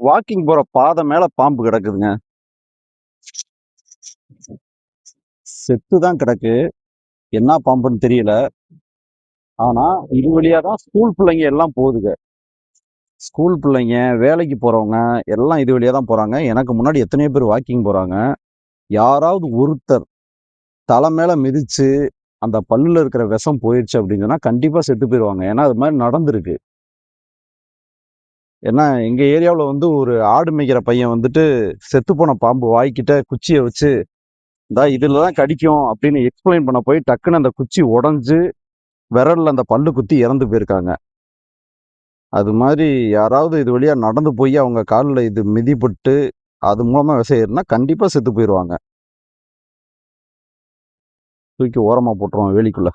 Walking போற பாதை மேல பாம்பு கிடக்குதுங்க. செத்து தான் கிடக்கு. என்ன பாம்புன்னு தெரியல. ஆனா, இது வழியா தான் ஸ்கூல் பிள்ளைங்க எல்லாம் போகுதுங்க ஸ்கூல் பிள்ளைங்க, வேலைக்கு போறவங்க எல்லாம் இது வழியா தான் போறாங்க. எனக்கு முன்னாடி எத்தனையோ பேர் வாக்கிங் போறாங்க. யாராவது ஒருத்தர் தலை மேல மிதிச்சு, அந்த பல்லுல இருக்கிற விஷம் போயிடுச்சு அப்படின்னு சொன்னா, கண்டிப்பா செத்து போயிடுவாங்க ஏன்னா, அது மாதிரி நடந்திருக்கு. ஏன்னா, எங்கள் ஏரியாவில் வந்து ஒரு ஆடு மேய்க்கிற பையன் வந்துட்டு, செத்துப்போன பாம்பு வாய்க்கிட்ட குச்சியை வச்சு, "இந்தா இதில் தான் கடிக்கும்" அப்படின்னு எக்ஸ்பிளைன் பண்ண போய், டக்குனு அந்த குச்சி உடஞ்சி விரலில் அந்த பல்லு குத்தி இறந்து போயிருக்காங்க. அது மாதிரி யாராவது இது வழியாக நடந்து போய் அவங்க காலில் இது மிதிப்பட்டு அது மூலமாக விஷம் கண்டிப்பாக செத்து போயிடுவாங்க தூக்கி ஓரமாக போட்டுருவோம் வேலிக்குள்ளே